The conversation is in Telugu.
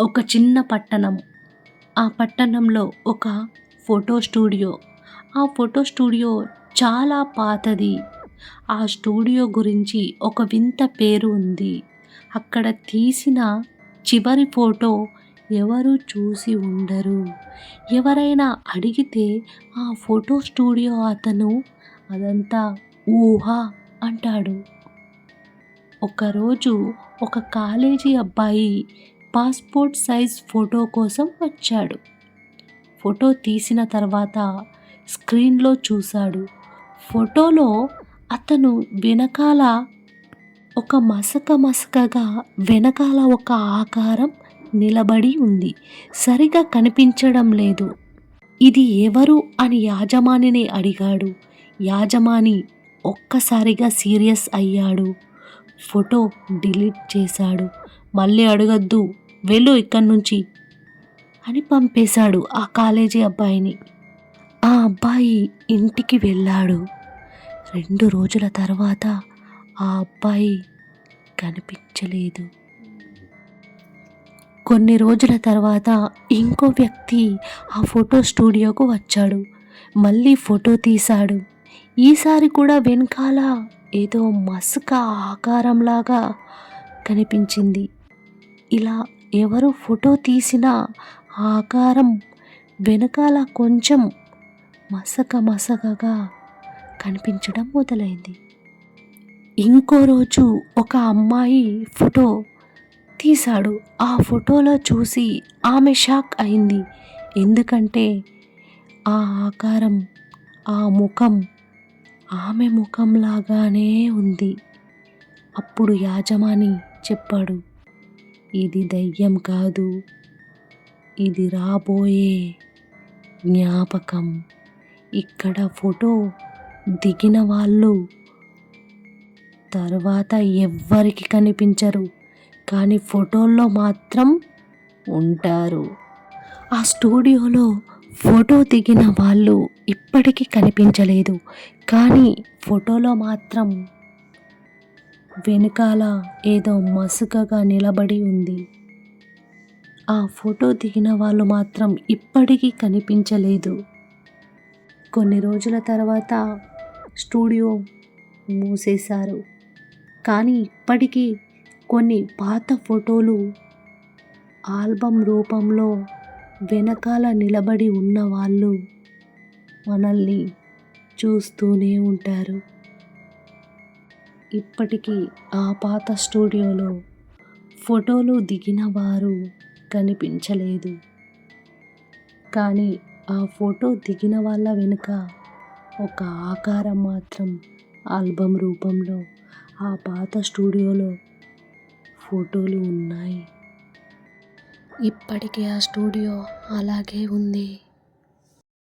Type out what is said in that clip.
ఒక చిన్న పట్టణం. ఆ పట్టణంలో ఒక ఫోటో స్టూడియో. ఆ ఫోటో స్టూడియో చాలా పాతది. ఆ స్టూడియో గురించి ఒక వింత పేరు ఉంది. అక్కడ తీసిన చివరి ఫోటో ఎవరు చూసి ఉండరు. ఎవరైనా అడిగితే ఆ ఫోటో స్టూడియో అతను అదంతా ఊహ అంటాడు. ఒకరోజు ఒక కాలేజీ అబ్బాయి పాస్పోర్ట్ సైజ్ ఫోటో కోసం వచ్చాడు. ఫోటో తీసిన తర్వాత స్క్రీన్లో చూశాడు. ఫోటోలో అతను వెనకాల ఒక మసక మసకగా వెనకాల ఒక ఆకారం నిలబడి ఉంది. సరిగా కనిపించడం లేదు. ఇది ఎవరు అని యాజమానిని అడిగాడు. యాజమాని ఒక్కసారిగా సీరియస్ అయ్యాడు. ఫోటో డిలీట్ చేశాడు. మళ్ళీ అడగద్దు. వెళ్ళు ఇక్కడి నుంచి అని పంపేశాడు ఆ కాలేజీ అబ్బాయిని. ఆ అబ్బాయి ఇంటికి వెళ్ళాడు. రెండు రోజుల తర్వాత ఆ అబ్బాయి కనిపించలేదు. కొన్ని రోజుల తర్వాత ఇంకో వ్యక్తి ఆ ఫోటో స్టూడియోకు వచ్చాడు. మళ్ళీ ఫోటో తీశాడు. ఈసారి కూడా వెనకాల ఏదో మసక ఆకారంలాగా కనిపించింది. ఇలా ఎవరు ఫోటో తీసినా ఆ ఆకారం వెనకాల కొంచెం మసక మసకగా కనిపించడం మొదలైంది. ఇంకో రోజు ఒక అమ్మాయి ఫోటో తీశాడు. ఆ ఫోటోలో చూసి ఆమె షాక్ అయింది. ఎందుకంటే ఆ ఆకారం ఆ ముఖం ఆమె ముఖంలాగానే ఉంది. అప్పుడు యాజమాని చెప్పాడు ఇది దయ్యం కాదు. ఇది రాబోయే జ్ఞాపకం. ఇక్కడ ఫోటో దిగిన వాళ్ళు తర్వాత ఎవ్వరికి కనిపించరు. కానీ ఫోటోల్లో మాత్రం ఉంటారు. ఆ స్టూడియోలో ఫోటో దిగిన వాళ్ళు ఇప్పటికీ కనిపించలేదు. కానీ ఫోటోలో మాత్రం వెనకాల ఏదో మసుకగా నిలబడి ఉంది. ఆ ఫోటో దిగిన వాళ్ళు మాత్రం ఇప్పటికీ కనిపించలేదు. కొన్ని రోజుల తర్వాత స్టూడియో మూసేశారు. కానీ ఇప్పటికీ కొన్ని పాత ఫోటోలు ఆల్బమ్ రూపంలో వెనకాల నిలబడి ఉన్న వాళ్ళు మనల్ని చూస్తూనే ఉంటారు. ఇప్పటికీ ఆ పాత స్టూడియోలో ఫోటోలు దిగిన వారు కనిపించలేదు. కానీ ఆ ఫోటో దిగిన వాళ్ళ వెనుక ఒక ఆకారం మాత్రం ఆల్బమ్ రూపంలో ఆ పాత స్టూడియోలో ఫోటోలు ఉన్నాయి. ఇప్పటికీ ఆ స్టూడియో అలాగే ఉంది.